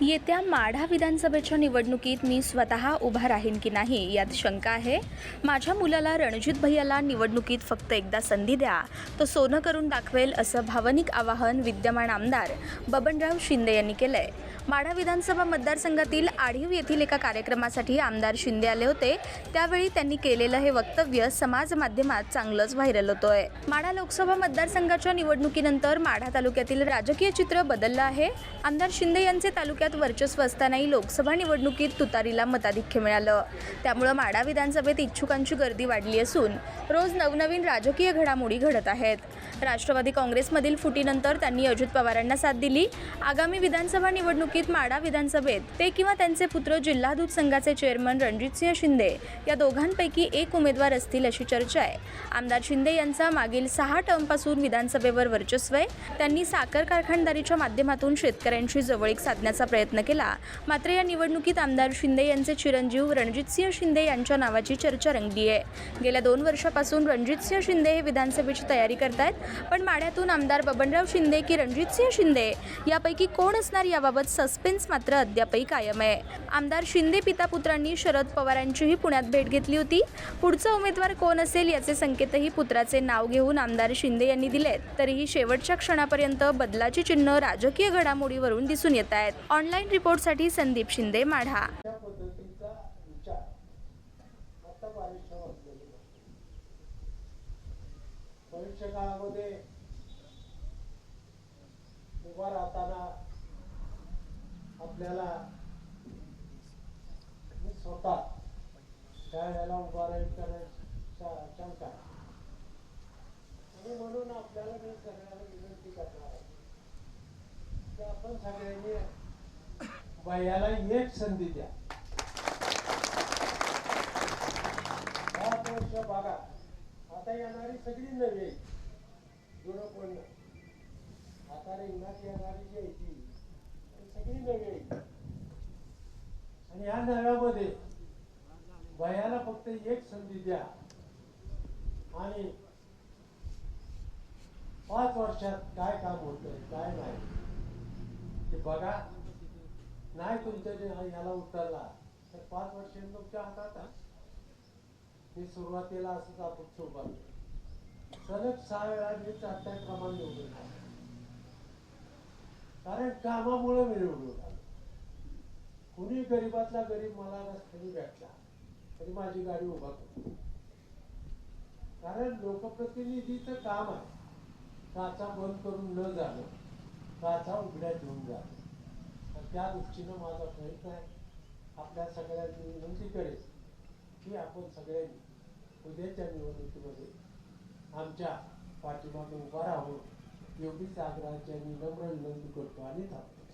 येत्या माढा विधानसभेच्या निवडणुकीत मी स्वतः उभा राहीन की नाही यात शंका आहे. माझ्या मुलाला रणजित भैयाला निवडणुकीत फक्त एकदा संधी द्या. तो सोनं करून दाखवेल असं भावनिक आवाहन विद्यमान आमदार बबनराव शिंदे यांनी केलंय. माढा विधानसभा मतदारसंघातील आढीव येथील एका कार्यक्रमासाठी आमदार शिंदे आले होते. त्यावेळी त्यांनी केलेलं हे वक्तव्य समाज माध्यमात चांगलंच व्हायरल होतोय. माढा लोकसभा मतदारसंघाच्या निवडणुकीनंतर माढा तालुक्यातील राजकीय चित्र बदललं आहे. आमदार शिंदे यांचे तालुक्यात वर्चस्व असतानाही लोकसभा निवडणुकीत तुतारीला मताधिक्य मिळालं. त्यामुळं माढा विधानसभेत इच्छुकांची गर्दी वाढली असून रोज नवनवीन राजकीय घडामोडी घडत आहेत. राष्ट्रवादी काँग्रेसमधील फुटीनंतर त्यांनी अजित पवारांना साथ दिली. आगामी विधानसभा निवडणुकीत माढा विधानसभेत ते किंवा त्यांचे पुत्र जिल्हा दूध संघाचे चेअरमन रणजितसिंह शिंदे या दोघांपैकी एक उमेदवार असतील अशी चर्चा आहे. आमदार शिंदे यांचा मागील सहा टर्मपासून विधानसभेवर वर्चस्व आहे. त्यांनी साखर कारखानदारीच्या माध्यमातून शेतकऱ्यांशी जवळीक साधण्याचा प्रयत्न प्रयत्न केला. मात्र या निवडणुकीत आमदार शिंदे यांचे चिरंजीव रणजितसिंह शिंदे यांच्या नावाची चर्चा रंगली आहे गेल्या दोन वर्षापासून रणजितसिंह शिंदे हे विधानसभेची तयारी करतायत पण माढ्यातून आमदार बबनराव शिंदे की रणजितसिंह शिंदे यापैकी कोण असणार याबाबत सस्पेन्स मात्र अद्यापही कायम आहे. आमदार शिंदे पिता पुत्रांनी शरद पवारांचीही पुण्यात भेट घेतली होती. पुढचा उमेदवार कोण असेल याचे संकेतही पुत्राचे नाव घेऊन आमदार शिंदे यांनी दिलेत. तरीही शेवटच्या क्षणापर्यंत बदलाची चिन्ह राजकीय घडामोडीवरून दिसून येत आहेत. ऑनलाईन रिपोर्टसाठी संदीप शिंदे माढा. त्या विचार आता परीक्षा भविष्य काळामध्ये उभा राहताना आपल्याला स्वतः त्या वेळेला उभा राहील करण्याचा शंका आणि म्हणून आपल्याला मी सगळ्यांना विनंती करणार आहे की आपण सगळ्यांनी याला एक संधी द्या. पाच वर्ष बघा. आता येणारी सगळी नवी आहे. जुनं कोण आता रिंगणात येणारी जी आहे ती सगळी नवी आहे. आणि या नव्यामध्ये वयाला फक्त एक संधी द्या. आणि पाच वर्षात काय काम होतंय काय नाही. ते बघा. नाही तुमच्या जे याला उतरला तर पाच वर्ष तुमच्या हातात मी सुरुवातीला असंच आपण उभा सलग सहा वेळा मी चारट्या क्रमांक निवडून कारण कामामुळे मी निवडून आलो. कुणी गरीबातला गरीब मला रस्त्याने भेटला तरी माझी गाडी उभा करतो कारण लोकप्रतिनिधीचं काम आहे. काचा बंद करून न जाणं काचा उघड्या ठेवून जाणं. त्या दृष्टीनं माझा प्रयत्न आहे आपल्या सगळ्यांनी विनंती करेल की आपण सगळ्यांनी उद्याच्या निवडणुकीमध्ये आमच्या पाठीमागे उभा राहून योगी आग्रहाची आणि नम्र विनंती करतो आणि थांबतो.